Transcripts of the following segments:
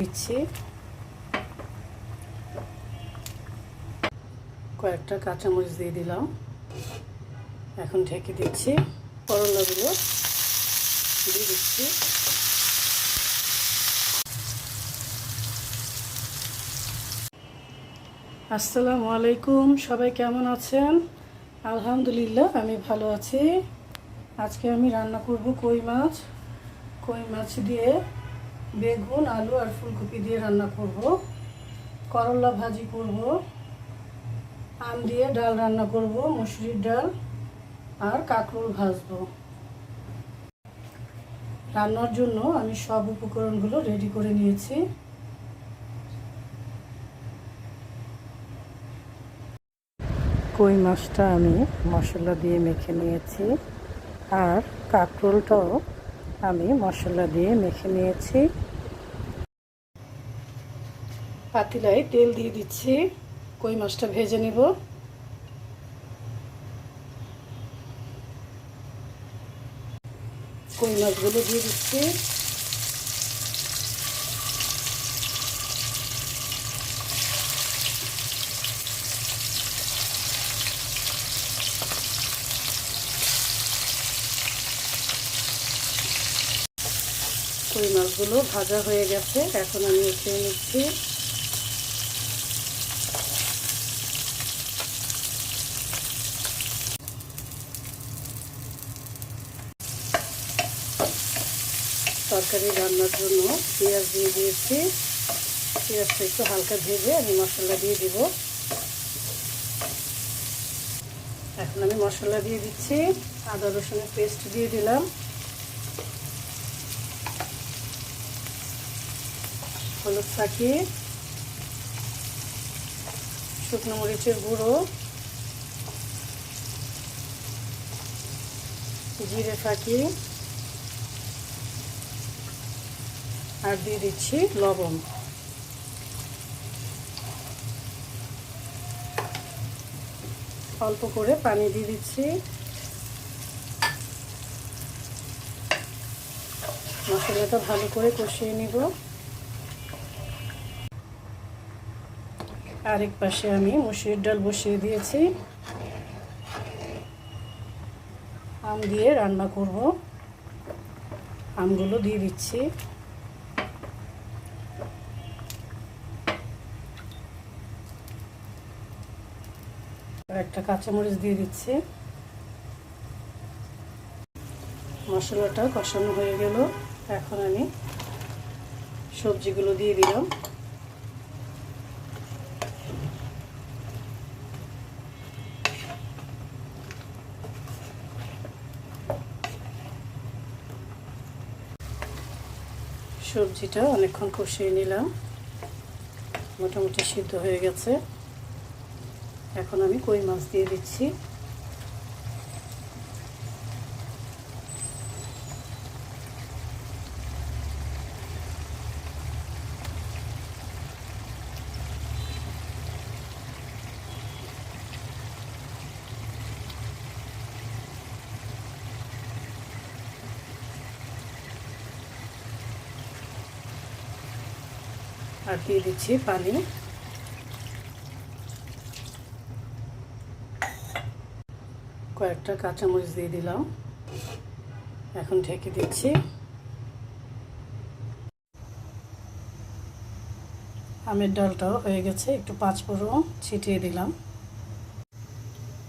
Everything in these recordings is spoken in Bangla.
দিচ্ছি। কয়েকটা কাঁচামরিচ দিয়ে দিলাম। এখন ঢেকে দিচ্ছি। করলাগুলো দিয়ে দিচ্ছি। আসসালামু আলাইকুম, সবাই কেমন আছেন? আলহামদুলিল্লাহ, আমি ভালো আছি। আজকে আমি রান্না করব কই মাছ। কই মাছ দিয়ে বেগুন, আলু আর ফুলকপি দিয়ে রান্না করব। করলা ভাজি করব। আম দিয়ে ডাল রান্না করব, মুসুরির ডাল আর কাঁকরোল ভাজবো। রান্নার জন্য আমি সব উপকরণগুলো রেডি করে নিয়েছি। কই মাছটা আমি মশলা দিয়ে মেখে নিয়েছি। আর কাঁকরোলটাও আমি মশলা দিয়ে মেখে নিয়েছি। পাতিলায় তেল দিয়ে দিচ্ছি। কই মাছটা ভেজে নেব? কই মাছগুলো দিয়ে দিচ্ছি? কই মাছগুলো ভাজা হয়ে গেছে। এখন আমি উঠিয়ে নিচ্ছি। তরকারি রান্নার জন্য পেঁয়াজ দিয়ে দিয়েছি। পেঁয়াজটা একটু হালকা ভেজে আমি মশলা দিয়ে দিব। এখন আমি মশলা দিয়ে দিচ্ছি। আদা রসুনের পেস্ট দিয়ে দিলাম। হলুদ ফাঁকি শুকনো মরিচের গুঁড়ো, জিরে ফাঁকি আর দিয়ে দিচ্ছি লবণ। অল্প করে পানি দিয়ে দিচ্ছি। মশলাটা ভালো করে কষিয়ে নিব। আরেক পাশে আমি মুসুরির ডাল বসিয়ে দিয়েছি। আম দিয়ে রান্না করব। আমগুলো দিয়ে দিচ্ছি। একটা কাঁচামরিচ দিয়ে দিচ্ছি। মশলাটা কষানো হয়ে গেল। এখন আমি সবজিগুলো দিয়ে দিলাম। সবজিটা অনেকক্ষণ কষিয়ে নিলাম। মোটামুটি সিদ্ধ হয়ে গেছে। এখন আমি কই মাছ দিয়ে দিচ্ছি। আর দিয়ে দিচ্ছি পানি। কয়েকটা কাঁচামরিচ দিয়ে দিলাম। এখন ঢেকে দিচ্ছি। আমের ডালটাও হয়ে গেছে, একটু পাঁচ ফোড়ন ছিটিয়ে দিলাম।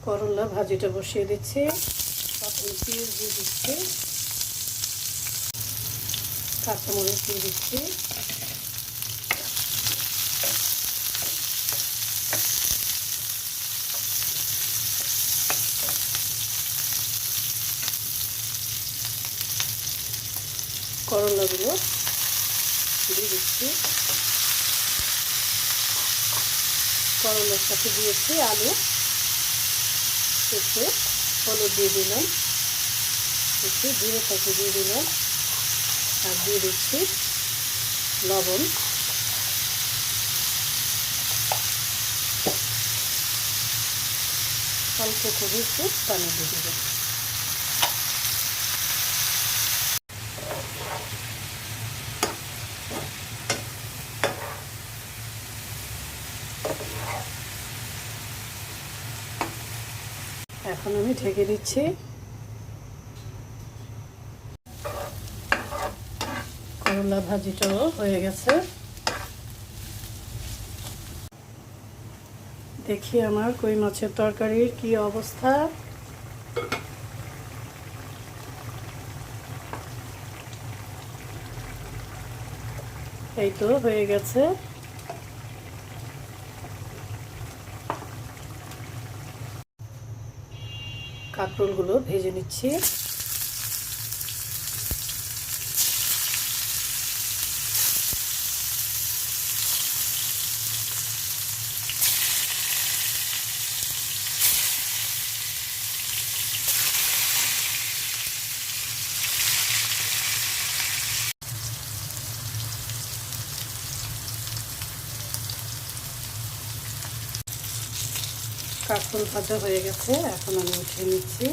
করলা ভাজিটা বসিয়ে দিচ্ছি। দিয়ে দিচ্ছি। কাঁচামরিচ দিয়ে দিচ্ছি। করলাগুলো দিয়ে দিচ্ছি। করলার সাথে দিয়েছি আলু। একটু হলুদ দিয়ে দিলাম। একটু জিরে সাথে দিয়ে দিলাম। আর দিয়ে দিচ্ছি লবণ। অল্প করে একটু পানি দিয়ে দেবেন এখন আমি ঢেকে দিচ্ছি। করলা ভাজিটাও হয়ে গেছে। দেখি আমার কই মাছের তরকারির কি অবস্থা। এই তো হয়ে গেছে। কাঁকরোলগুলো ভেজে নিচ্ছি। কাঁকরোল ভাজা হয়ে গেছে, এখন আমি উঠিয়ে নিচ্ছি।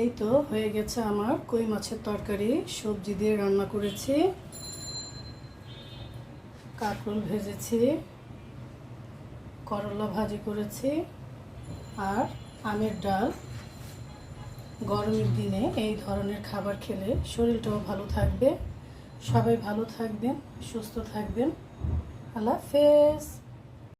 এই তো হয়ে গেছে আমার কই মাছের তরকারি, সবজি দিয়ে রান্না করেছি। কাঁকরোল ভেজেছি, করলা ভাজি করেছি, আর আমের ডাল। গরমের দিনে এই ধরনের খাবার খেলে শরীরটাও ভালো থাকবে। সবাই ভালো থাকবেন, সুস্থ থাকবেন। আল্লাহ হাফেজ